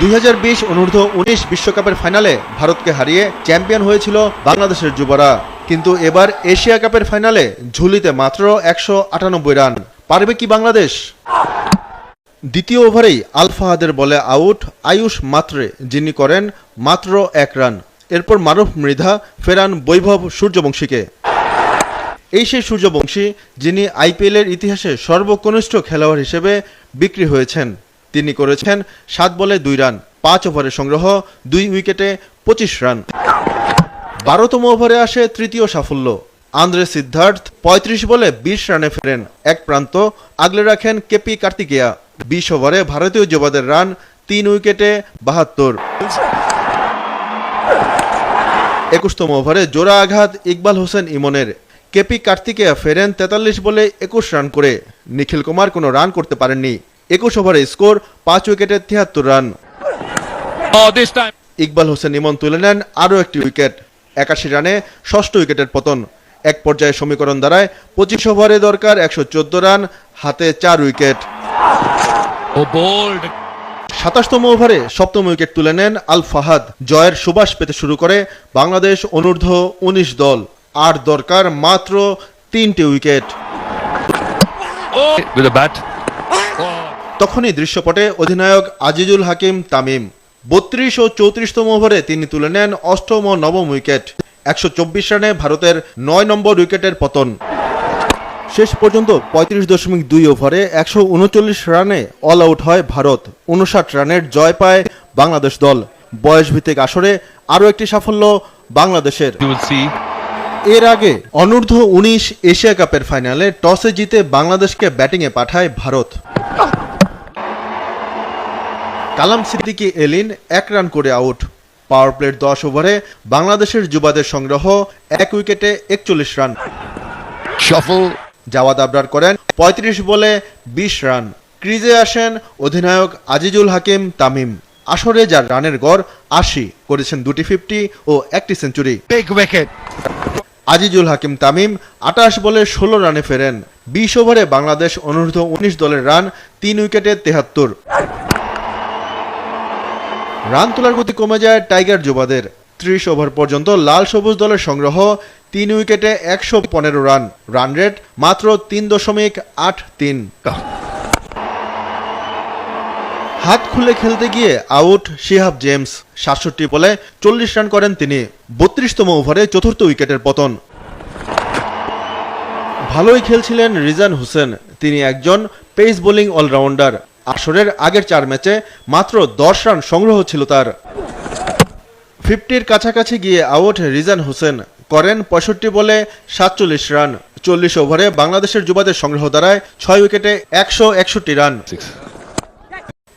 দুই অনূর্ধ্ব উনিশ বিশ্বকাপের ফাইনালে ভারতকে হারিয়ে চ্যাম্পিয়ন হয়েছিল বাংলাদেশের যুবরা। কিন্তু এবার এশিয়া কাপের ফাইনালে ঝুলিতে মাত্র একশো আটানব্বই রান। পারবে কি বাংলাদেশ? দ্বিতীয় ওভারেই আল ফাহাদের বলে আউট আয়ুষ মাত্রে, যিনি করেন মাত্র এক রান। এরপর মারুফ মৃধা, ফেরান বৈভব সূর্যবংশীকে। এই সেই সূর্যবংশী, যিনি আইপিএলের ইতিহাসে সর্বকনিষ্ঠ খেলোয়াড় হিসেবে বিক্রি হয়েছেন। তিনি করেছেন সাত বলে দুই রান, পাঁচ ওভারে সংগ্রহ, দুই উইকেটে পঁচিশ রান। বারোতম ওভারে আসে তৃতীয় সাফল্য। আন্দ্রে সিদ্ধার্থ পঁয়ত্রিশ বলে বিশ রানে ফেরেন। এক প্রান্ত আগলে রাখেন কেপি কার্তিকেয়া। বিশ ওভারে ভারতীয় যুবাদের রান, তিন উইকেটে বাহাত্তর। একুশতম ওভারে জোড়া আঘাত ইকবাল হোসেন ইমনের। কেপি কার্তিকেয়া ফেরেন তেতাল্লিশ বলে একুশ রান করে। নিখিল কুমার কোনো রান করতে পারেননি। একুশ ওভারে স্কোর পাঁচ উইকেটে তিয়াত্তর রান। Oh. ইকবাল হোসেন ইমন তুলে নেন আরও একটি উইকেট একাশি রানে ষষ্ঠ উইকেটের পতন। এক পর্যায়ে সমীকরণ দাঁড়ায় পঁচিশ ওভারে দরকার একশো চোদ্দ রান হাতে চার উইকেট। Oh. সাতাশতম ওভারে সপ্তম উইকেট তুলে নেন আল ফাহাদ। জয়ের সুবাস পেতে শুরু করে বাংলাদেশ অনূর্ধ্ব উনিশ দল। আর দরকার মাত্র তিনটি উইকেট। তখনই দৃশ্যপটে অধিনায়ক আজিজুল হাকিম তামিম। বত্রিশ ও চৌত্রিশতম ওভারে তিনি তুলে নেন অষ্টম ও নবম উইকেট। একশো চব্বিশ রানে ভারতের নয় নম্বর উইকেটের পতন। শেষ পর্যন্ত পঁয়ত্রিশ দশমিক দুই ওভারে একশো উনচল্লিশ রানে অল আউট হয় ভারত। উনষাট রানের জয় পায় বাংলাদেশ দল। বয়সভিত্তিক আসরে আরও একটি সাফল্য বাংলাদেশের। এর আগে অনূর্ধ্ব উনিশ এশিয়া কাপের ফাইনালে টসে জিতে বাংলাদেশকে ব্যাটিংয়ে পাঠায় ভারত। কালাম সিদ্দিকী এলিন এক রান করে আউট। পাওয়ার প্লের দশ ওভারে বাংলাদেশের যুবাদের সংগ্রহ এক উইকেটে একচল্লিশ রান। সফল। জাওয়াদ আবরার করেন পঁয়ত্রিশ বলে বিশ রান। ক্রিজে আসেন অধিনায়ক আজিজুল হাকিম তামিম। আসরে যার রানের গড় আশি করেছেন দুটি ফিফটি ও একটি সেঞ্চুরি। আজিজুল হাকিম তামিম আটাশ বলে ষোলো রানে ফেরেন। বিশ ওভারে বাংলাদেশ অনূর্ধ্ব উনিশ দলের রান তিন উইকেটে তেহাত্তর। রান তোলার গতি কমে যায় টাইগার যুবাদের। ত্রিশ ওভার পর্যন্ত লাল সবুজ দলের সংগ্রহ, তিন উইকেটে একশো পনেরো রান। রান রেট মাত্র তিন দশমিক আট তিন। হাত খুলে খেলতে গিয়ে আউট শিহাব জেমস। সাতষট্টি বলে চল্লিশ রান করেন তিনি। বত্রিশতম ওভারে চতুর্থ উইকেটের পতন। ভালোই খেলছিলেন রিজান হোসেন। তিনি একজন পেস বোলিং অলরাউন্ডার। আসরের আগের চার ম্যাচে মাত্র দশ রান সংগ্রহ ছিল তার। ফিফটির কাছাকাছি গিয়ে আউট রিজান হোসেন করেন পঁয়ষট্টি বলে সাতচল্লিশ রান। চল্লিশ ওভারে বাংলাদেশের যুবাদের সংগ্রহ দাঁড়ায় ছয় উইকেটে একশো একষট্টি রান।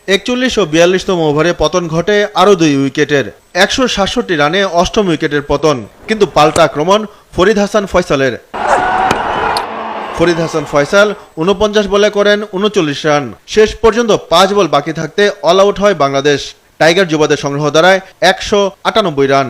একচল্লিশ ও বিয়াল্লিশতম ওভারে পতন ঘটে আরও দুই উইকেটের। একশো সাতষট্টি রানে অষ্টম উইকেটের পতন। কিন্তু পাল্টা আক্রমণ ফরিদ হাসান ফয়সালের। ফরিদ হাসান ফয়সাল উনপঞ্চাশ বলে করেন উনচল্লিশ রান। শেষ পর্যন্ত পাঁচ বল বাকি থাকতে অল আউট হয় বাংলাদেশ। টাইগার যুবাদের সংগ্রহ দ্বারায় একশো আটানব্বই রান।